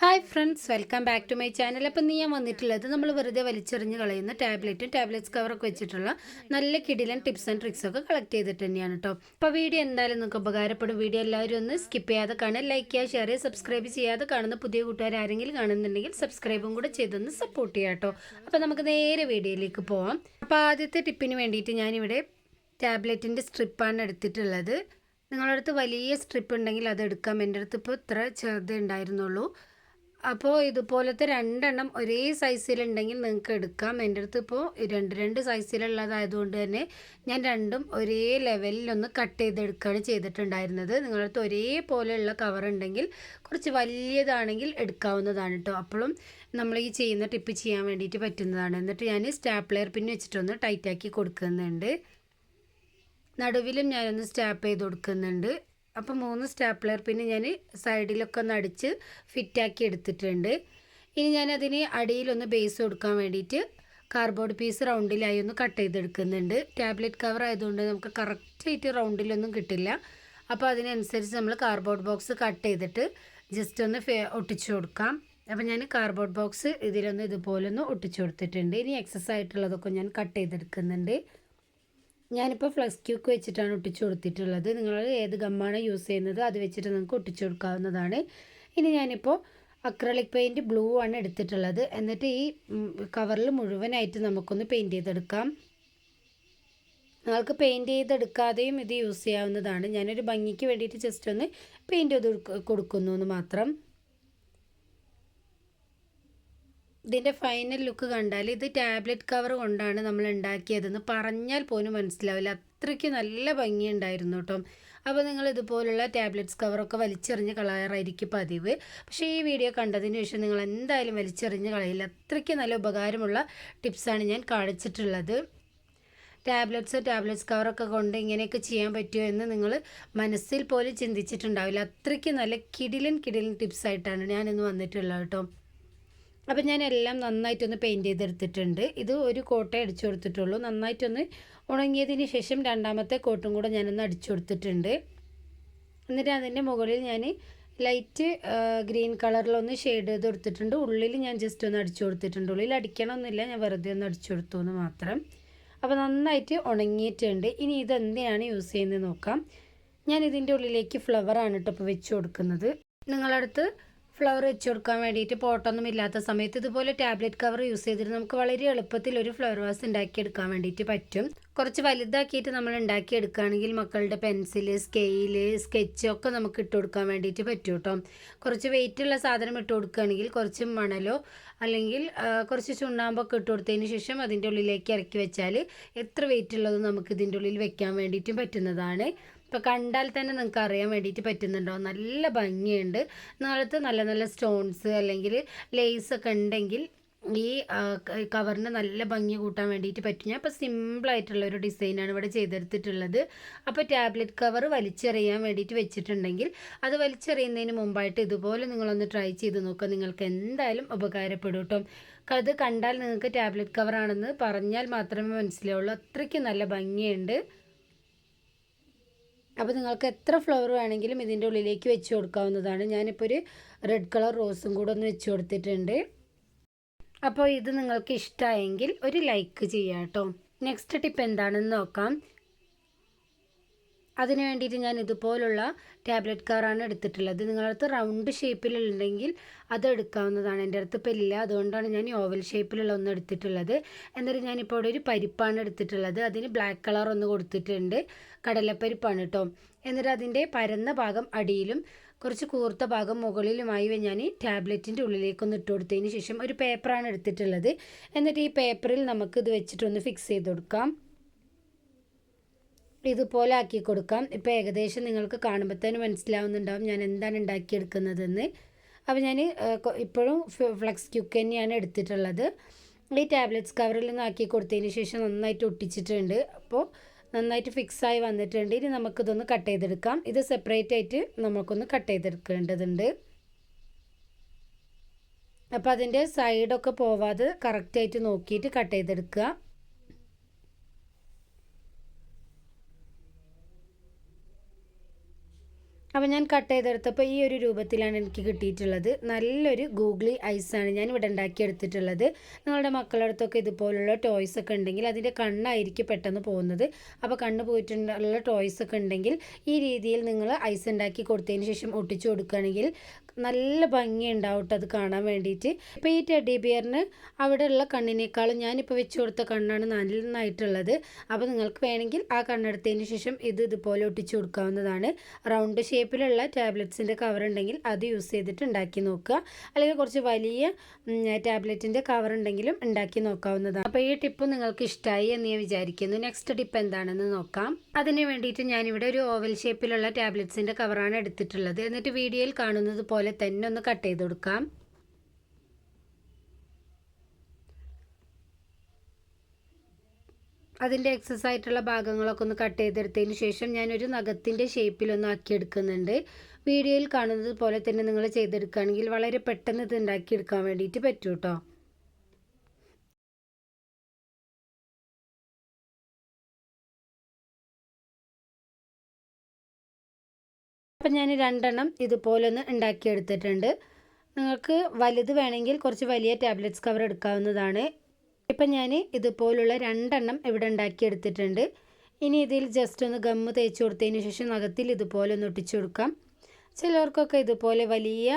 Hi friends welcome back to my channel അപ്പം നീ ഞാൻ വന്നിട്ടുള്ളത് നമ്മൾ വെറുതെ വലിച്ചെറിഞ്ഞ് കളയുന്ന ടാബ്ലറ്റും ടാബ്ലറ്റ്സ് കവറൊക്കെ വെച്ചിട്ടുള്ള നല്ല കിടിലൻ ടിപ്സ് ആൻഡ് ട്രിക്സ് ഒക്കെ കളക്ട് ചെയ്തിട്ട് തന്നെയാണ് കേട്ടോ അപ്പോൾ വീഡിയോ എന്തായാലും നിങ്ങൾക്ക് ഉപകാരപ്പെടും. വീഡിയോ എല്ലാവരും ഒന്ന് സ്കിപ്പ് ചെയ്യാതെ കാണുക. ലൈക്ക് ചെയ്യുക ഷെയർ ചെയ്യുക സബ്സ്ക്രൈബ് ചെയ്യാതെ കാണുന്ന പുതിയ കൂട്ടുകാർ ആരെങ്കിലും കാണുന്നുണ്ടെങ്കിൽ സബ്സ്ക്രൈബും കൂടെ ചെയ്തൊന്ന് സപ്പോർട്ട് ചെയ്യാം കേട്ടോ അപ്പോൾ നമുക്ക് നേരെ വീഡിയോയിലേക്ക് പോവാം. അപ്പോൾ ആദ്യത്തെ ടിപ്പിന് വേണ്ടിയിട്ട് ഞാനിവിടെ ടാബ്ലറ്റിന്റെ സ്ട്രിപ്പാണ് എടുത്തിട്ടുള്ളത്. നിങ്ങളുടെ അടുത്ത് വലിയ സ്ട്രിപ്പ് ഉണ്ടെങ്കിൽ അത് എടുക്കാം. എന്റെ അടുത്ത് ഇപ്പോൾ ഇത്ര ചെറുതേ ഉണ്ടായിരുന്നുള്ളൂ. അപ്പോൾ ഇതുപോലത്തെ രണ്ടെണ്ണം ഒരേ സൈസിലുണ്ടെങ്കിൽ നിങ്ങൾക്ക് എടുക്കാം. എന്റെ അടുത്ത് ഇപ്പോൾ രണ്ട് രണ്ട് സൈസിലുള്ളതായതുകൊണ്ട് തന്നെ ഞാൻ രണ്ടും ഒരേ ലെവലിലൊന്ന് കട്ട് ചെയ്തെടുക്കുകയാണ് ചെയ്തിട്ടുണ്ടായിരുന്നത്. നിങ്ങളുടെ അടുത്ത് ഒരേപോലെയുള്ള കവർ ഉണ്ടെങ്കിൽ കുറച്ച് വലിയതാണെങ്കിൽ എടുക്കാവുന്നതാണ് കേട്ടോ. അപ്പോഴും നമ്മൾ ഈ ചെയ്യുന്ന ടിപ്പ് ചെയ്യാൻ വേണ്ടിയിട്ട് പറ്റുന്നതാണ്. എന്നിട്ട് ഞാൻ സ്റ്റാപ്ലെയർ പിൻ വെച്ചിട്ടൊന്ന് ടൈറ്റാക്കി കൊടുക്കുന്നുണ്ട്. നടുവിലും ഞാനൊന്ന് സ്റ്റാപ്പ് ചെയ്ത് കൊടുക്കുന്നുണ്ട്. അപ്പോൾ മൂന്ന് സ്റ്റാപ്ലർ പിന്നെ ഞാൻ സൈഡിലൊക്കെ ഒന്ന് അടിച്ച് ഫിറ്റാക്കി എടുത്തിട്ടുണ്ട്. ഇനി ഞാൻ ഞാനതിന് അടിയിലൊന്ന് ബേസ് കൊടുക്കാൻ വേണ്ടിയിട്ട് കാർബോർഡ് പീസ് റൗണ്ടിലായി ഒന്ന് കട്ട് ചെയ്തെടുക്കുന്നുണ്ട്. ടാബ്ലറ്റ് കവർ ആയതുകൊണ്ട് നമുക്ക് കറക്റ്റായിട്ട് റൗണ്ടിലൊന്നും കിട്ടില്ല. അപ്പോൾ അതിനനുസരിച്ച് നമ്മൾ കാർബോർഡ് ബോക്സ് കട്ട് ചെയ്തിട്ട് ജസ്റ്റ് ഒന്ന് ഒട്ടിച്ചു കൊടുക്കാം. അപ്പോൾ ഞാൻ കാർബോർഡ് ബോക്സ് ഇതിലൊന്ന് ഇതുപോലൊന്ന് ഒട്ടിച്ചു കൊടുത്തിട്ടുണ്ട്. ഇനി എക്സസ് ആയിട്ടുള്ളതൊക്കെ ഞാൻ കട്ട് ചെയ്തെടുക്കുന്നുണ്ട്. ഞാനിപ്പോൾ ഫ്ലക്സ് ക്യൂക്ക് വെച്ചിട്ടാണ് ഒട്ടിച്ചു കൊടുത്തിട്ടുള്ളത്. നിങ്ങൾ ഏത് ഗമ്മാണ് യൂസ് ചെയ്യുന്നത് അത് വെച്ചിട്ട് നിങ്ങൾക്ക് ഒട്ടിച്ചു കൊടുക്കാവുന്നതാണ്. ഇനി ഞാനിപ്പോൾ അക്രലിക് പെയിന്റ് ബ്ലൂ ആണ് എടുത്തിട്ടുള്ളത്. എന്നിട്ട് ഈ കവറിൽ മുഴുവനായിട്ട് നമുക്കൊന്ന് പെയിന്റ് ചെയ്തെടുക്കാം. നിങ്ങൾക്ക് പെയിന്റ് ചെയ്തെടുക്കാതെയും ഇത് യൂസ് ചെയ്യാവുന്നതാണ്. ഞാനൊരു ഭംഗിക്ക് വേണ്ടിയിട്ട് ജസ്റ്റ് ഒന്ന് പെയിന്റ് ചെയ്ത് കൊടുക്കുന്നു എന്ന് മാത്രം. ഇതിന്റെ ഫൈനൽ ലുക്ക് കണ്ടാൽ ഇത് ടാബ്ലറ്റ് കവർ കൊണ്ടാണ് നമ്മൾ ഉണ്ടാക്കിയതെന്ന് പറഞ്ഞാൽ പോലും മനസ്സിലാവില്ല. അത്രയ്ക്ക് നല്ല ഭംഗിയുണ്ടായിരുന്നു കേട്ടോ. അപ്പോൾ നിങ്ങൾ ഇതുപോലുള്ള ടാബ്ലറ്റ്സ് കവറൊക്കെ വലിച്ചെറിഞ്ഞ് കളയാറായിരിക്കും പതിവ്. പക്ഷേ ഈ വീഡിയോ കണ്ടതിന് ശേഷം നിങ്ങൾ എന്തായാലും വലിച്ചെറിഞ്ഞ് കളയില്ല. അത്രയ്ക്ക് നല്ല ഉപകാരമുള്ള ടിപ്സാണ് ഞാൻ കാണിച്ചിട്ടുള്ളത്. ടാബ്ലറ്റ്സ് ടാബ്ലറ്റ്സ് കവറൊക്കെ കൊണ്ട് ഇങ്ങനെയൊക്കെ ചെയ്യാൻ പറ്റുമോ എന്ന് നിങ്ങൾ മനസ്സിൽ പോലും ചിന്തിച്ചിട്ടുണ്ടാവില്ല. അത്രയ്ക്ക് നല്ല കിടിലൻ കിടിലൻ ടിപ്സായിട്ടാണ് ഞാനിന്ന് വന്നിട്ടുള്ളത് കേട്ടോ. അപ്പം ഞാൻ എല്ലാം നന്നായിട്ടൊന്ന് പെയിന്റ് ചെയ്തെടുത്തിട്ടുണ്ട്. ഇത് ഒരു കോട്ട അടിച്ചു കൊടുത്തിട്ടുള്ളൂ. നന്നായിട്ടൊന്ന് ഉണങ്ങിയതിന് ശേഷം രണ്ടാമത്തെ കോട്ടും കൂടെ ഞാനൊന്ന് അടിച്ചു കൊടുത്തിട്ടുണ്ട്. എന്നിട്ട് അതിന്റെ മുകളിൽ ഞാൻ ലൈറ്റ് ഗ്രീൻ കളറിലൊന്ന് ഷെയ്ഡ് ചെയ്ത് കൊടുത്തിട്ടുണ്ട്. ഉള്ളിൽ ഞാൻ ജസ്റ്റ് ഒന്ന് അടിച്ചു കൊടുത്തിട്ടുണ്ട്. ഉള്ളിൽ അടിക്കണമെന്നില്ല ഞാൻ വെറുതെ ഒന്ന് അടിച്ചു കൊടുത്തു എന്ന് മാത്രം. അപ്പോൾ നന്നായിട്ട് ഉണങ്ങിയിട്ടുണ്ട്. ഇനി ഇതെന്തിനാണ് യൂസ് ചെയ്യുന്നത് നോക്കാം. ഞാൻ ഇതിന്റെ ഉള്ളിലേക്ക് ഫ്ലവറാണ് കേട്ടോ ഇപ്പോൾ വെച്ച് കൊടുക്കുന്നത്. നിങ്ങളടുത്ത് ഫ്ലവർ വെച്ച് കൊടുക്കാൻ വേണ്ടിയിട്ട് പോട്ടൊന്നും ഇല്ലാത്ത സമയത്ത് ഇതുപോലെ ടാബ്ലറ്റ് കവർ യൂസ് ചെയ്തിട്ട് നമുക്ക് വളരെ എളുപ്പത്തിൽ ഒരു ഫ്ലവർ വാസ് ഉണ്ടാക്കിയെടുക്കാൻ വേണ്ടിയിട്ട് പറ്റും. കുറച്ച് വലുതാക്കിയിട്ട് നമ്മൾ ഉണ്ടാക്കിയെടുക്കുകയാണെങ്കിൽ മക്കളുടെ പെൻസിൽ സ്കെയിൽ സ്കെച്ച് ഒക്കെ നമുക്ക് ഇട്ട് കൊടുക്കാൻ വേണ്ടിയിട്ട് പറ്റും കേട്ടോ. കുറച്ച് വെയിറ്റുള്ള സാധനം ഇട്ട് കൊടുക്കുകയാണെങ്കിൽ കുറച്ച് മണലോ അല്ലെങ്കിൽ കുറച്ച് ചുണ്ണാമ്പൊക്കെ ഇട്ട് കൊടുത്തതിന് ശേഷം അതിന്റെ ഉള്ളിലേക്ക് ഇറക്കി വെച്ചാൽ എത്ര വെയിറ്റ് ഉള്ളതും നമുക്ക് ഇതിന്റെ ഉള്ളിൽ വെക്കാൻ വേണ്ടിയിട്ടും പറ്റുന്നതാണ്. ഇപ്പോൾ കണ്ടാൽ തന്നെ നിങ്ങൾക്ക് അറിയാൻ വേണ്ടിയിട്ട് പറ്റുന്നുണ്ടോ? നല്ല ഭംഗിയുണ്ട്. നിങ്ങളടുത്ത് നല്ല നല്ല സ്റ്റോൺസ് അല്ലെങ്കിൽ ലേസ് ഒക്കെ ഉണ്ടെങ്കിൽ ഈ കവറിന് നല്ല ഭംഗി കൂട്ടാൻ വേണ്ടിയിട്ട് പറ്റും. ഞാൻ അപ്പോൾ സിമ്പിളായിട്ടുള്ള ഒരു ഡിസൈനാണ് ഇവിടെ ചെയ്തെടുത്തിട്ടുള്ളത്. അപ്പോൾ ടാബ്ലറ്റ് കവർ വലിച്ചെറിയാൻ വേണ്ടിയിട്ട് വെച്ചിട്ടുണ്ടെങ്കിൽ അത് വലിച്ചെറിയുന്നതിന് മുമ്പായിട്ട് ഇതുപോലെ നിങ്ങളൊന്ന് ട്രൈ ചെയ്ത് നോക്കുക നിങ്ങൾക്ക് എന്തായാലും ഉപകാരപ്പെടും കേട്ടോ അത് കണ്ടാൽ നിങ്ങൾക്ക് ടാബ്ലറ്റ് കവറാണെന്ന് പറഞ്ഞാൽ മാത്രമേ മനസ്സിലാവുള്ളൂ. അത്രയ്ക്ക് നല്ല ഭംഗിയുണ്ട്. അപ്പോൾ നിങ്ങൾക്ക് എത്ര ഫ്ലവർ വേണമെങ്കിലും ഇതിന്റെ ഉള്ളിലേക്ക് വെച്ച് കൊടുക്കാവുന്നതാണ്. ഞാനിപ്പോൾ ഒരു റെഡ് കളർ റോസും കൂടെ ഒന്ന് വെച്ച് കൊടുത്തിട്ടുണ്ട്. അപ്പോൾ ഇത് നിങ്ങൾക്ക് ഇഷ്ടമായെങ്കിൽ ഒരു ലൈക്ക് ചെയ്യാം കേട്ടോ നെക്സ്റ്റ് ടിപ്പ് എന്താണെന്ന് നോക്കാം. അതിന് വേണ്ടിയിട്ട് ഞാൻ ഇതുപോലുള്ള ടാബ്ലറ്റ് കവറാണ് എടുത്തിട്ടുള്ളത്. നിങ്ങളടുത്ത് റൗണ്ട് ഷേപ്പിലുണ്ടെങ്കിൽ അത് എടുക്കാവുന്നതാണ്. എന്റെ അടുത്ത് ഇപ്പോൾ ഇല്ല. അതുകൊണ്ടാണ് ഞാൻ ഓവൽ ഷേപ്പിലുള്ള ഒന്ന് എടുത്തിട്ടുള്ളത്. എന്നിട്ട് ഞാനിപ്പോൾ ഇവിടെ ഒരു പരിപ്പാണ് എടുത്തിട്ടുള്ളത്. അതിന് ബ്ലാക്ക് കളർ ഒന്ന് കൊടുത്തിട്ടുണ്ട്. കടലപ്പരിപ്പാണ് കേട്ടോ. എന്നിട്ട് അതിന്റെ പരന്ന ഭാഗം അടിയിലും കുറച്ച് കൂർത്ത ഭാഗം മുകളിലുമായി ഞാൻ ടാബ്ലറ്റിന്റെ ഉള്ളിലേക്കൊന്ന് ഇട്ട് കൊടുത്തതിന് ശേഷം ഒരു പേപ്പറാണ് എടുത്തിട്ടുള്ളത്. എന്നിട്ട് ഈ പേപ്പറിൽ നമുക്ക് ഇത് വെച്ചിട്ടൊന്ന് ഫിക്സ് ചെയ്ത് കൊടുക്കാം. ഇതുപോലെ ആക്കി കൊടുക്കാം. ഇപ്പോൾ ഏകദേശം നിങ്ങൾക്ക് കാണുമ്പോൾ തന്നെ മനസ്സിലാവുന്നുണ്ടാവും ഞാൻ എന്താണ് ഉണ്ടാക്കിയെടുക്കുന്നതെന്ന്. അപ്പോൾ ഞാൻ ഇപ്പോഴും ഫ്ലക്സ് ക്യൂക്ക് തന്നെയാണ് എടുത്തിട്ടുള്ളത്. ഈ ടാബ്ലറ്റ്സ് കവറിൽ നിന്ന് ആക്കി കൊടുത്തതിന് ശേഷം നന്നായിട്ട് ഒട്ടിച്ചിട്ടുണ്ട്. അപ്പോൾ നന്നായിട്ട് ഫിക്സ് ആയി വന്നിട്ടുണ്ട്. ഇനി നമുക്കിതൊന്ന് കട്ട് ചെയ്തെടുക്കാം. ഇത് സെപ്പറേറ്റ് ആയിട്ട് നമുക്കൊന്ന് കട്ട് ചെയ്തെടുക്കേണ്ടതുണ്ട്. അപ്പോൾ അതിന്റെ സൈഡൊക്കെ പോവാതെ കറക്റ്റായിട്ട് നോക്കിയിട്ട് കട്ട് ചെയ്തെടുക്കുക. അപ്പോൾ ഞാൻ കട്ട് ചെയ്തെടുത്തപ്പോൾ ഈ ഒരു രൂപത്തിലാണ് എനിക്ക് കിട്ടിയിട്ടുള്ളത്. നല്ലൊരു ഗൂഗ്ലി ഐസാണ് ഞാൻ ഇവിടെ ഉണ്ടാക്കിയെടുത്തിട്ടുള്ളത്. നിങ്ങളുടെ മക്കളുടെ അടുത്തൊക്കെ ഇതുപോലുള്ള ടോയ്സ് ഒക്കെ ഉണ്ടെങ്കിൽ അതിന്റെ കണ്ണായിരിക്കും പെട്ടെന്ന് പോകുന്നത്. അപ്പോൾ കണ്ണ് പോയിട്ടുള്ള ടോയ്സ് ഒക്കെ ഉണ്ടെങ്കിൽ ഈ രീതിയിൽ നിങ്ങൾ ഐസ് ഉണ്ടാക്കി കൊടുത്തതിന് ശേഷം ഒട്ടിച്ചു കൊടുക്കുകയാണെങ്കിൽ നല്ല കേട്ടോ അത് കാണാൻ വേണ്ടിയിട്ട്. ഇപ്പോൾ ഈ ടെഡി ബിയറിന് അവിടെയുള്ള കണ്ണിനേക്കാളും ഞാനിപ്പോൾ വെച്ച് കൊടുത്ത കണ്ണാണ് നന്നായിട്ടുള്ളത്. അപ്പോൾ നിങ്ങൾക്ക് വേണമെങ്കിൽ ആ കണ്ണെടുത്തതിന് ശേഷം ഇത് ഇതുപോലെ ഒട്ടിച്ചു കൊടുക്കാവുന്നതാണ്. റൗണ്ട് ഷേപ്പിലുള്ള ടാബ്ലറ്റ്സിന്റെ കവർ ഉണ്ടെങ്കിൽ അത് യൂസ് ചെയ്തിട്ട് ഉണ്ടാക്കി നോക്കുക. അല്ലെങ്കിൽ കുറച്ച് വലിയ ടാബ്ലറ്റിന്റെ കവർ ഉണ്ടെങ്കിലും ഉണ്ടാക്കി നോക്കാവുന്നതാണ്. അപ്പോൾ ഈ ടിപ്പ് നിങ്ങൾക്ക് ഇഷ്ടമായി എന്ന് ഞാൻ വിചാരിക്കുന്നു. നെക്സ്റ്റ് ടിപ്പ് എന്താണെന്ന് നോക്കാം. അതിന് വേണ്ടിയിട്ട് ഞാനിവിടെ ഒരു ഓവൽ ഷേപ്പിലുള്ള ടാബ്ലറ്റ്സിന്റെ കവറാണ് എടുത്തിട്ടുള്ളത്. എന്നിട്ട് വീഡിയോയിൽ കാണുന്നത് പോലെ തന്നെ ഒന്ന് കട്ട് ചെയ്ത് കൊടുക്കാം. അതിന്റെ എക്സസ് ആയിട്ടുള്ള ഭാഗങ്ങളൊക്കെ ഒന്ന് കട്ട് ചെയ്തെടുത്തതിന് ശേഷം ഞാനൊരു നഖത്തിന്റെ ഷേപ്പിലൊന്ന് ആക്കിയെടുക്കുന്നുണ്ട്. വീഡിയോയിൽ കാണുന്നത് പോലെ തന്നെ നിങ്ങൾ ചെയ്തെടുക്കുകയാണെങ്കിൽ വളരെ പെട്ടെന്ന് ഇത് ഉണ്ടാക്കിയെടുക്കാൻ വേണ്ടിയിട്ട് പറ്റും കേട്ടോ അപ്പം ഞാൻ രണ്ടെണ്ണം ഇതുപോലൊന്ന് ഉണ്ടാക്കിയെടുത്തിട്ടുണ്ട്. നിങ്ങൾക്ക് വലുത് വേണമെങ്കിൽ കുറച്ച് വലിയ ടാബ്ലറ്റ്സ് കവർ എടുക്കാവുന്നതാണ്. ഇപ്പം ഞാൻ ഇതുപോലുള്ള രണ്ടെണ്ണം ഇവിടെ ഉണ്ടാക്കിയെടുത്തിട്ടുണ്ട്. ഇനി ഇതിൽ ജസ്റ്റ് ഒന്ന് ഗമ്മ് തേച്ച് കൊടുത്തതിന് ശേഷം നഖത്തിൽ ഇതുപോലെ ഒന്ന് ഒട്ടിച്ചു കൊടുക്കാം. ചിലർക്കൊക്കെ ഇതുപോലെ വലിയ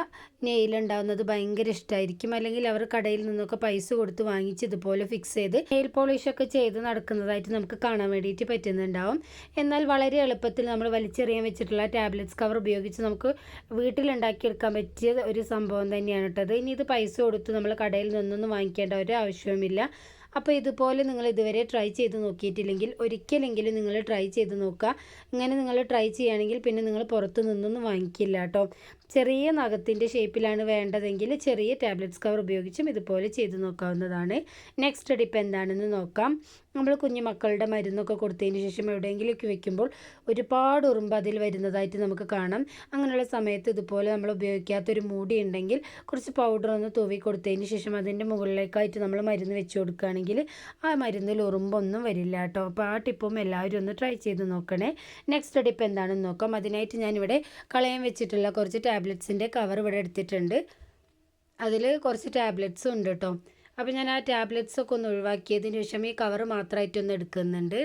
നെയിൽ നെയിലുണ്ടാവുന്നത് ഭയങ്കര ഇഷ്ടമായിരിക്കും അല്ലെങ്കിൽ അവർ കടയിൽ നിന്നൊക്കെ പൈസ കൊടുത്ത് വാങ്ങിച്ച് ഇതുപോലെ ഫിക്സ് ചെയ്ത് നെയിൽ പോളിഷ് ഒക്കെ ചെയ്ത് നടക്കുന്നതായിട്ട് നമുക്ക് കാണാൻ വേണ്ടിയിട്ട് പറ്റുന്നുണ്ടാവും. എന്നാൽ വളരെ എളുപ്പത്തിൽ നമ്മൾ വലിച്ചെറിയാൻ വെച്ചിട്ടുള്ള ടാബ്ലറ്റ്സ് കവർ ഉപയോഗിച്ച് നമുക്ക് വീട്ടിലുണ്ടാക്കിയെടുക്കാൻ പറ്റിയ ഒരു സംഭവം തന്നെയാണ് കേട്ടത് ഇനി ഇത് പൈസ കൊടുത്ത് നമ്മൾ കടയിൽ നിന്നൊന്നും വാങ്ങിക്കേണ്ട ഒരു ആവശ്യവുമില്ല. അപ്പോൾ ഇതുപോലെ നിങ്ങൾ ഇതുവരെ ട്രൈ ചെയ്ത് നോക്കിയിട്ടില്ലെങ്കിൽ ഒരിക്കലെങ്കിലും നിങ്ങൾ ട്രൈ ചെയ്ത് നോക്കുക. ഇങ്ങനെ നിങ്ങൾ ട്രൈ ചെയ്യുകയാണെങ്കിൽ പിന്നെ നിങ്ങൾ പുറത്തു നിന്നൊന്നും വാങ്ങിക്കില്ല കേട്ടോ. ചെറിയ നഖത്തിന്റെ ഷേപ്പിലാണ് വേണ്ടതെങ്കിൽ ചെറിയ ടാബ്ലറ്റ്സ് കവർ ഉപയോഗിച്ചും ഇതുപോലെ ചെയ്ത് നോക്കാവുന്നതാണ്. നെക്സ്റ്റ് ടിപ്പ് എന്താണെന്ന് നോക്കാം. നമ്മൾ കുഞ്ഞു മക്കളുടെ മരുന്നൊക്കെ കൊടുത്തതിന് ശേഷം എവിടെയെങ്കിലുമൊക്കെ വെക്കുമ്പോൾ ഒരുപാട് ഉറുമ്പ് അതിൽ വരുന്നതായിട്ട് നമുക്ക് കാണാം. അങ്ങനെയുള്ള സമയത്ത് ഇതുപോലെ നമ്മൾ ഉപയോഗിക്കാത്തൊരു മൂടി ഉണ്ടെങ്കിൽ കുറച്ച് പൗഡർ ഒന്ന് തൂവി കൊടുത്തതിന് ശേഷം അതിന്റെ മുകളിലേക്കായിട്ട് നമ്മൾ മരുന്ന് വെച്ച് കൊടുക്കുകയാണെങ്കിൽ ആ മരുന്നിൽ ഉറുമ്പൊന്നും വരില്ല കേട്ടോ. അപ്പോൾ ആ ടിപ്പും എല്ലാവരും ഒന്ന് ട്രൈ ചെയ്ത് നോക്കണേ. നെക്സ്റ്റ് ടിപ്പ് എന്താണെന്ന് നോക്കാം. അതിനായിട്ട് ഞാനിവിടെ കളയാൻ വെച്ചിട്ടുള്ള കുറച്ച് ടാബ്ലറ്റ്സിന്റെ കവർ ഇവിടെ എടുത്തിട്ടുണ്ട്. അതിൽ കുറച്ച് ടാബ്ലറ്റ്സും ഉണ്ട് കേട്ടോ. അപ്പോൾ ഞാൻ ആ ടാബ്ലറ്റ്സ് ഒക്കെ ഒന്ന് ഒഴിവാക്കിയതിന് ശേഷം ഈ കവർ മാത്രമായിട്ടൊന്ന് എടുക്കുന്നുണ്ട്.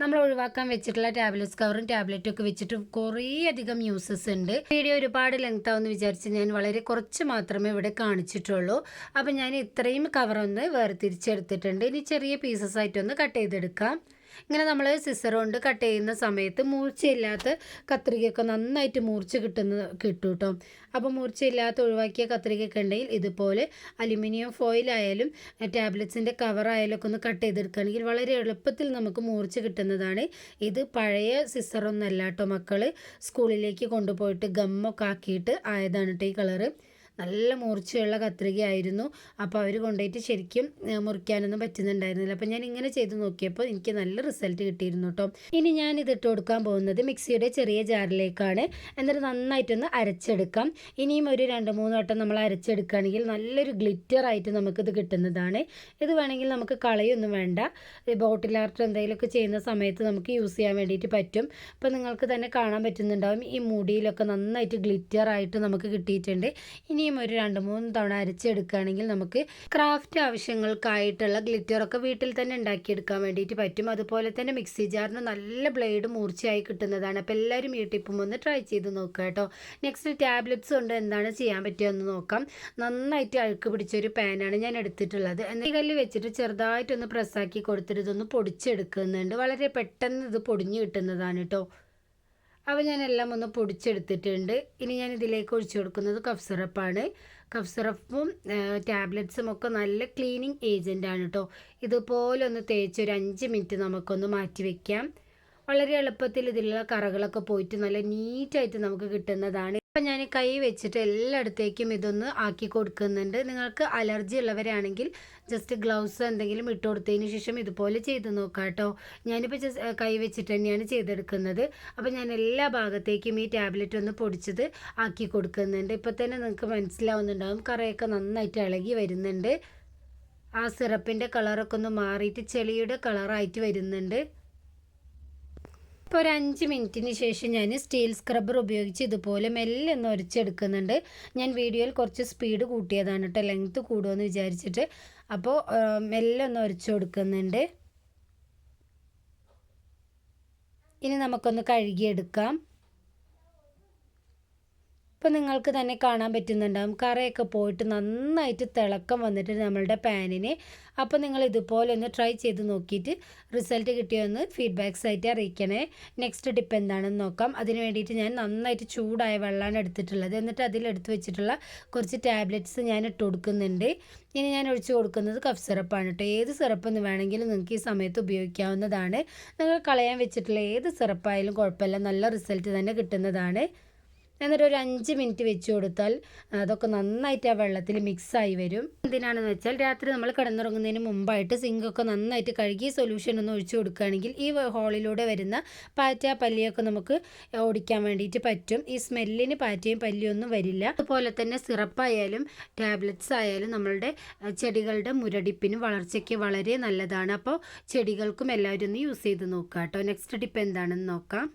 നമ്മൾ ഒഴിവാക്കാൻ വെച്ചിട്ടുള്ള ടാബ്ലറ്റ്സ് കവറും ടാബ്ലറ്റും ഒക്കെ വെച്ചിട്ട് കുറേ അധികം യൂസസ് ഉണ്ട്. വീഡിയോ ഒരുപാട് ലെങ്ത് ആവുമെന്ന് വിചാരിച്ച് ഞാൻ വളരെ കുറച്ച് മാത്രമേ ഇവിടെ കാണിച്ചിട്ടുള്ളൂ. അപ്പം ഞാൻ ഇത്രയും കവറൊന്ന് വേർതിരിച്ചെടുത്തിട്ടുണ്ട്. ഇനി ചെറിയ പീസസ് ആയിട്ടൊന്ന് കട്ട് ചെയ്തെടുക്കാം. ഇങ്ങനെ നമ്മൾ സിസർ കൊണ്ട് കട്ട് ചെയ്യുന്ന സമയത്ത് മൂർച്ചയില്ലാത്ത കത്രികയൊക്കെ നന്നായിട്ട് മൂർച്ച കിട്ടുന്ന കിട്ടും കേട്ടോ അപ്പോൾ മൂർച്ചയില്ലാത്ത ഒഴിവാക്കിയ കത്രികയൊക്കെ ഉണ്ടെങ്കിൽ ഇതുപോലെ അലുമിനിയം ഫോയിലായാലും ടാബ്ലറ്റ്സിന്റെ കവറായാലും ഒക്കെ ഒന്ന് കട്ട് ചെയ്തെടുക്കുകയാണെങ്കിൽ വളരെ എളുപ്പത്തിൽ നമുക്ക് മൂർച്ച കിട്ടുന്നതാണ്. ഇത് പഴയ സിസറൊന്നല്ല കേട്ടോ മക്കൾ സ്കൂളിലേക്ക് കൊണ്ടുപോയിട്ട് ഗമ്മൊക്കെ ആക്കിയിട്ട് ആയതാണ് കേട്ടോ ഈ കളറ് നല്ല മൂർച്ചയുള്ള കത്രികയായിരുന്നു. അപ്പോൾ അവർ കൊണ്ടുപോയിട്ട് ശരിക്കും മുറിക്കാനൊന്നും പറ്റുന്നുണ്ടായിരുന്നില്ല. അപ്പോൾ ഞാൻ ഇങ്ങനെ ചെയ്ത് നോക്കിയപ്പോൾ എനിക്ക് നല്ല റിസൾട്ട് കിട്ടിയിരുന്നു കേട്ടോ ഇനി ഞാൻ ഇത് ഇട്ട് കൊടുക്കാൻ പോകുന്നത് മിക്സിയുടെ ചെറിയ ജാറിലേക്കാണ്. എന്നിട്ട് നന്നായിട്ടൊന്ന് അരച്ചെടുക്കാം. ഇനിയും ഒരു രണ്ട് മൂന്ന് വട്ടം നമ്മൾ അരച്ചെടുക്കുകയാണെങ്കിൽ നല്ലൊരു ഗ്ലിറ്റർ ആയിട്ട് നമുക്കിത് കിട്ടുന്നതാണ്. ഇത് വേണമെങ്കിൽ നമുക്ക് കളയൊന്നും വേണ്ട. ബോട്ടിൽ ആർട്ട് എന്തെങ്കിലുമൊക്കെ ചെയ്യുന്ന സമയത്ത് നമുക്ക് യൂസ് ചെയ്യാൻ വേണ്ടിയിട്ട് പറ്റും. അപ്പോൾ നിങ്ങൾക്ക് തന്നെ കാണാൻ പറ്റുന്നുണ്ടാവും. ഈ മുടിയിലൊക്കെ നന്നായിട്ട് ഗ്ലിറ്റർ ആയിട്ട് നമുക്ക് കിട്ടിയിട്ടുണ്ട്. ഇനി ഇനിയും ഒരു രണ്ട് മൂന്ന് തവണ അരച്ചെടുക്കുകയാണെങ്കിൽ നമുക്ക് ക്രാഫ്റ്റ് ആവശ്യങ്ങൾക്കായിട്ടുള്ള ഗ്ലിറ്ററൊക്കെ വീട്ടിൽ തന്നെ ഉണ്ടാക്കിയെടുക്കാൻ വേണ്ടിയിട്ട് പറ്റും. അതുപോലെ തന്നെ മിക്സി ജാറിന് നല്ല ബ്ലേഡ് മൂർച്ചയായി കിട്ടുന്നതാണ്. അപ്പോൾ എല്ലാവരും ഈ ടിപ്പും ഒന്ന് ട്രൈ ചെയ്ത് നോക്കുക കേട്ടോ. നെക്സ്റ്റ് ടാബ്ലറ്റ്സ് കൊണ്ട് എന്താണ് ചെയ്യാൻ പറ്റുക നോക്കാം. നന്നായിട്ട് അഴുക്ക് പിടിച്ചൊരു പാനാണ് ഞാൻ എടുത്തിട്ടുള്ളത്. എന്നാൽ കല്ല് വെച്ചിട്ട് ചെറുതായിട്ടൊന്ന് പ്രസ്സാക്കി കൊടുത്തിട്ട് ഇതൊന്ന് പൊടിച്ചെടുക്കുന്നുണ്ട്. വളരെ പെട്ടെന്ന് ഇത് പൊടിഞ്ഞു കിട്ടുന്നതാണ് കേട്ടോ. അപ്പോൾ എല്ലാം ഒന്ന് പൊടിച്ചെടുത്തിട്ടുണ്ട്. ഇനി ഞാൻ ഇതിലേക്ക് ഒഴിച്ചു കൊടുക്കുന്നത് കഫ് സിറപ്പാണ് കഫ് സിറപ്പും ടാബ്ലറ്റ്സും ഒക്കെ നല്ല ക്ലീനിങ് ഏജന്റാണ് കേട്ടോ ഇതുപോലെ ഒന്ന് തേച്ച് ഒരു അഞ്ച് മിനിറ്റ് നമുക്കൊന്ന് മാറ്റി വയ്ക്കാം വളരെ എളുപ്പത്തിൽ ഇതിലുള്ള കറകളൊക്കെ പോയിട്ട് നല്ല നീറ്റായിട്ട് നമുക്ക് കിട്ടുന്നതാണ്. അപ്പം ഞാൻ കൈ വെച്ചിട്ട് എല്ലായിടത്തേക്കും ഇതൊന്ന് ആക്കി കൊടുക്കുന്നുണ്ട്. നിങ്ങൾക്ക് അലർജി ഉള്ളവരാണെങ്കിൽ ജസ്റ്റ് ഗ്ലൗസ് എന്തെങ്കിലും ഇട്ട് കൊടുത്തതിന് ശേഷം ഇതുപോലെ ചെയ്ത് നോക്കാം കേട്ടോ. ഞാനിപ്പോൾ ജസ്റ്റ് കൈ വെച്ചിട്ട് തന്നെയാണ് ചെയ്തെടുക്കുന്നത്. അപ്പോൾ ഞാൻ എല്ലാ ഭാഗത്തേക്കും ഈ ടാബ്ലറ്റ് ഒന്ന് പൊടിച്ചത് ആക്കി കൊടുക്കുന്നുണ്ട്. ഇപ്പോൾ തന്നെ നിങ്ങൾക്ക് മനസ്സിലാവുന്നുണ്ടാവും കറയൊക്കെ നന്നായിട്ട് ഇളകി വരുന്നുണ്ട്. ആ സിറപ്പിന്റെ കളറൊക്കെ ഒന്ന് മാറിയിട്ട് ചെളിയുടെ കളറായിട്ട് വരുന്നുണ്ട്. ഇപ്പോൾ ഒരു അഞ്ച് മിനിറ്റിന് ശേഷം ഞാൻ സ്റ്റീൽ സ്ക്രബ്ബർ ഉപയോഗിച്ച് ഇതുപോലെ മെല്ലെ ഒന്ന് ഒരച്ചെടുക്കുന്നുണ്ട്. ഞാൻ വീഡിയോയിൽ കുറച്ച് സ്പീഡ് കൂട്ടിയതാണ് കേട്ടോ ലെങ്ത്ത് കൂടുമെന്ന് വിചാരിച്ചിട്ട്. അപ്പോൾ മെല്ലെ ഒന്ന് ഒരച്ചു കൊടുക്കുന്നുണ്ട് ഇനി നമുക്കൊന്ന് കഴുകിയെടുക്കാം. ഇപ്പോൾ നിങ്ങൾക്ക് തന്നെ കാണാൻ പറ്റുന്നുണ്ടാകും കറയൊക്കെ പോയിട്ട് നന്നായിട്ട് തിളക്കം വന്നിട്ട് നമ്മളുടെ പാനിന് അപ്പോൾ നിങ്ങൾ ഇതുപോലെ ഒന്ന് ട്രൈ ചെയ്ത് നോക്കിയിട്ട് റിസൾട്ട് കിട്ടിയൊന്ന് ഫീഡ്ബാക്ക്സ് ആയിട്ട് അറിയിക്കണേ. നെക്സ്റ്റ് ടിപ്പ് എന്താണെന്ന് നോക്കാം. അതിന് വേണ്ടിയിട്ട് ഞാൻ നന്നായിട്ട് ചൂടായ വെള്ളമാണ് എടുത്തിട്ടുള്ളത്. എന്നിട്ട് അതിലെടുത്ത് വെച്ചിട്ടുള്ള കുറച്ച് ടാബ്ലറ്റ്സ് ഞാൻ ഇട്ട് കൊടുക്കുന്നുണ്ട്. ഇനി ഞാൻ ഒഴിച്ചു കൊടുക്കുന്നത് കഫ് സിറപ്പാണ് കേട്ടോ. ഏത് സിറപ്പ് എന്ന് വേണമെങ്കിലും നിങ്ങൾക്ക് ഈ സമയത്ത് ഉപയോഗിക്കാവുന്നതാണ്. നിങ്ങൾ കളയാൻ വെച്ചിട്ടുള്ള ഏത് സിറപ്പായാലും കുഴപ്പമില്ല. നല്ല റിസൾട്ട് തന്നെ കിട്ടുന്നതാണ്. എന്നിട്ട് ഒരു അഞ്ച് മിനിറ്റ് വെച്ച് കൊടുത്താൽ അതൊക്കെ നന്നായിട്ട് ആ വെള്ളത്തിൽ മിക്സായി വരും. എന്തിനാണെന്ന് വെച്ചാൽ രാത്രി നമ്മൾ കിടന്നുറങ്ങുന്നതിന് മുമ്പായിട്ട് സിങ്കൊക്കെ നന്നായിട്ട് കഴുകി സൊല്യൂഷൻ ഒന്ന് ഒഴിച്ചു കൊടുക്കുകയാണെങ്കിൽ ഈ ഹോളിലൂടെ വരുന്ന പാറ്റ പല്ലിയൊക്കെ നമുക്ക് ഓടിക്കാൻ വേണ്ടിയിട്ട് പറ്റും. ഈ സ്മെല്ലിന് പാറ്റയും പല്ലിയൊന്നും വരില്ല. അതുപോലെ തന്നെ സിറപ്പായാലും ടാബ്ലറ്റ്സ് ആയാലും നമ്മളുടെ ചെടികളുടെ മുരടിപ്പിനും വളർച്ചയ്ക്ക് വളരെ നല്ലതാണ്. അപ്പോൾ ചെടികൾക്കും എല്ലാവരും ഒന്ന് യൂസ് ചെയ്ത് നോക്കാം കേട്ടോ. നെക്സ്റ്റ് ടിപ്പ് എന്താണെന്ന് നോക്കാം.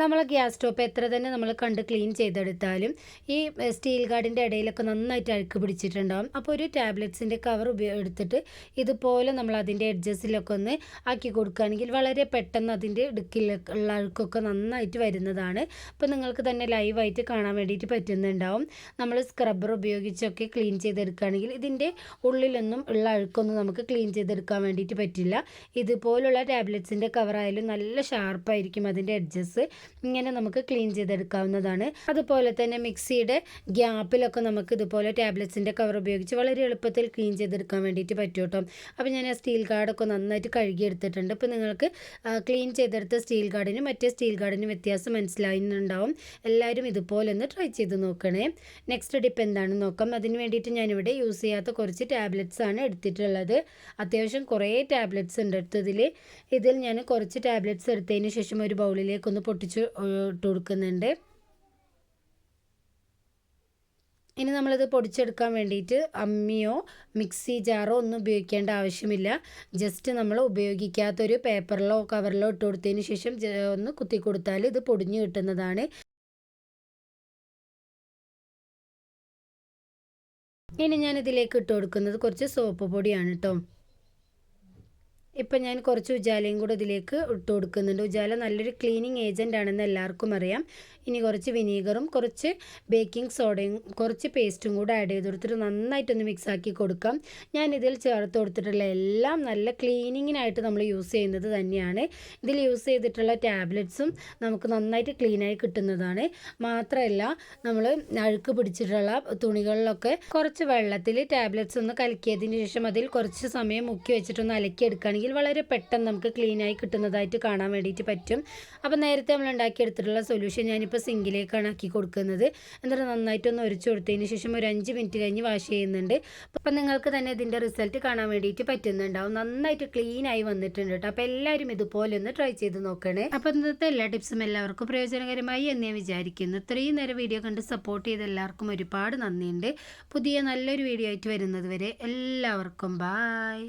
നമ്മൾ ഗ്യാസ് സ്റ്റോപ്പ് എത്ര തന്നെ നമ്മൾ കണ്ട് ക്ലീൻ ചെയ്തെടുത്താലും ഈ സ്റ്റീൽ ഗാർഡിന്റെ ഇടയിലൊക്കെ നന്നായിട്ട് അഴുക്ക് പിടിച്ചിട്ടുണ്ടാകും അപ്പോൾ ഒരു ടാബ്ലറ്റ്സിന്റെ കവർ എടുത്തിട്ട് ഇതുപോലെ നമ്മൾ അതിന്റെ എഡ്ജസിലൊക്കെ ഒന്ന് ആക്കി കൊടുക്കുകയാണെങ്കിൽ വളരെ പെട്ടെന്ന് അതിന്റെ ഇടുക്കിലുള്ള അഴുക്കൊക്കെ നന്നായിട്ട് വരുന്നതാണ്. അപ്പോൾ നിങ്ങൾക്ക് തന്നെ ലൈവായിട്ട് കാണാൻ വേണ്ടിയിട്ട് പറ്റുന്നുണ്ടാവും. നമ്മൾ സ്ക്രബ്ബർ ഉപയോഗിച്ചൊക്കെ ക്ലീൻ ചെയ്തെടുക്കുകയാണെങ്കിൽ ഇതിന്റെ ഉള്ളിലൊന്നും ഉള്ള അഴുക്കൊന്നും നമുക്ക് ക്ലീൻ ചെയ്തെടുക്കാൻ വേണ്ടിയിട്ട് പറ്റില്ല. ഇതുപോലുള്ള ടാബ്ലറ്റ്സിന്റെ കവറായാലും നല്ല ഷാർപ്പായിരിക്കും അതിന്റെ എഡ്ജസ്. ഇങ്ങനെ നമുക്ക് ക്ലീൻ ചെയ്തെടുക്കാവുന്നതാണ്. അതുപോലെ തന്നെ മിക്സിയുടെ ഗ്യാപ്പിലൊക്കെ നമുക്ക് ഇതുപോലെ ടാബ്ലറ്റ്സിന്റെ കവർ ഉപയോഗിച്ച് വളരെ എളുപ്പത്തിൽ ക്ലീൻ ചെയ്തെടുക്കാൻ വേണ്ടിയിട്ട് പറ്റും കേട്ടോ. അപ്പോൾ ഞാൻ ആ സ്റ്റീൽ കാർഡൊക്കെ നന്നായിട്ട് കഴുകിയെടുത്തിട്ടുണ്ട്. അപ്പോൾ നിങ്ങൾക്ക് ക്ലീൻ ചെയ്തെടുത്ത സ്റ്റീൽ ഗാർഡിനും മറ്റേ സ്റ്റീൽ ഗാർഡിനും വ്യത്യാസം മനസ്സിലായിട്ടുണ്ടാവും എല്ലാവരും ഇതുപോലെ ഒന്ന് ട്രൈ ചെയ്ത് നോക്കണേ. നെക്സ്റ്റ് ഡിപ്പ് എന്താണെന്ന് നോക്കാം. അതിന് വേണ്ടിയിട്ട് ഞാനിവിടെ യൂസ് ചെയ്യാത്ത കുറച്ച് ടാബ്ലറ്റ്സ് ആണ് എടുത്തിട്ടുള്ളത്. അത്യാവശ്യം കുറേ ടാബ്ലറ്റ്സ് ഉണ്ട് എടുത്തതിൽ ഇതിൽ ഞാൻ കുറച്ച് ടാബ്ലറ്റ്സ് എടുത്തതിന് ശേഷം ഒരു ബൗളിലേക്ക് ഒന്ന് പൊട്ടിച്ച് ഇട്ട് കൊടുക്കുന്നുണ്ട് ഇനി നമ്മളിത് പൊടിച്ചെടുക്കാൻ വേണ്ടിയിട്ട് അമ്മിയോ മിക്സി ജാറോ ഒന്നും ഉപയോഗിക്കേണ്ട ആവശ്യമില്ല. ജസ്റ്റ് നമ്മൾ ഉപയോഗിക്കാത്തൊരു പേപ്പറിലോ കവറിലോ ഇട്ട് കൊടുത്തതിന് ശേഷം ഒന്ന് കുത്തി കൊടുത്താൽ ഇത് പൊടിഞ്ഞു കിട്ടുന്നതാണ്. ഇനി ഞാൻ ഇതിലേക്ക് ഇട്ട് കൊടുക്കുന്നത് കുറച്ച് സോപ്പ് പൊടിയാണ് കേട്ടോ ഇപ്പം ഞാൻ കുറച്ച് ഉജാലയും കൂടെ ഇതിലേക്ക് ഇട്ട് കൊടുക്കുന്നുണ്ട്. ഉജാല നല്ലൊരു ക്ലീനിങ് ഏജന്റ് ആണെന്ന് എല്ലാവർക്കും അറിയാം. ഇനി കുറച്ച് വിനീഗറും കുറച്ച് ബേക്കിംഗ് സോഡയും കുറച്ച് പേസ്റ്റും കൂടെ ആഡ് ചെയ്ത് കൊടുത്തിട്ട് നന്നായിട്ടൊന്ന് മിക്സ് ആക്കി കൊടുക്കാം. ഞാൻ ഇതിൽ ചേർത്ത് കൊടുത്തിട്ടുള്ള എല്ലാം നല്ല ക്ലീനിങ്ങിനായിട്ട് നമ്മൾ യൂസ് ചെയ്യുന്നത് തന്നെയാണ്. ഇതിൽ യൂസ് ചെയ്തിട്ടുള്ള ടാബ്ലറ്റ്സും നമുക്ക് നന്നായിട്ട് ക്ലീനായി കിട്ടുന്നതാണ്. മാത്രമല്ല നമ്മൾ അഴുക്ക് പിടിച്ചിട്ടുള്ള തുണികളിലൊക്കെ കുറച്ച് വെള്ളത്തിൽ ടാബ്ലറ്റ്സ് ഒന്ന് കലക്കിയതിന് ശേഷം അതിൽ കുറച്ച് സമയം മുക്കി വെച്ചിട്ടൊന്ന് അലക്കിയെടുക്കുകയാണെങ്കിൽ വളരെ പെട്ടെന്ന് നമുക്ക് ക്ലീനായി കിട്ടുന്നതായിട്ട് കാണാൻ വേണ്ടിയിട്ട് പറ്റും. അപ്പോൾ നേരത്തെ നമ്മൾ ഉണ്ടാക്കിയെടുത്തിട്ടുള്ള സൊല്യൂഷൻ ഞാനിപ്പോൾ ഇപ്പോൾ സിങ്കിലേക്കാണ് ആക്കി കൊടുക്കുന്നത്. എന്നിട്ട് നന്നായിട്ടൊന്ന് ഒരച്ചു കൊടുത്തതിന് ശേഷം ഒരു അഞ്ച് മിനിറ്റ് കഴിഞ്ഞ് വാഷ് ചെയ്യുന്നുണ്ട്. അപ്പം നിങ്ങൾക്ക് തന്നെ ഇതിന്റെ റിസൾട്ട് കാണാൻ വേണ്ടിയിട്ട് പറ്റുന്നുണ്ടാവും. നന്നായിട്ട് ക്ലീൻ ആയി വന്നിട്ടുണ്ട് കേട്ടോ അപ്പോൾ എല്ലാവരും ഇതുപോലെ ഒന്ന് ട്രൈ ചെയ്ത് നോക്കണേ. അപ്പോൾ ഇന്നത്തെ എല്ലാ ടിപ്സും എല്ലാവർക്കും പ്രയോജനകരമായി എന്ന് ഞാൻ വിചാരിക്കുന്നു. ഇത്രയും നേരം വീഡിയോ കണ്ട് സപ്പോർട്ട് ചെയ്ത എല്ലാവർക്കും ഒരുപാട് നന്ദിയുണ്ട്. പുതിയ നല്ലൊരു വീഡിയോ ആയിട്ട് വരുന്നത് വരെ എല്ലാവർക്കും ബായ്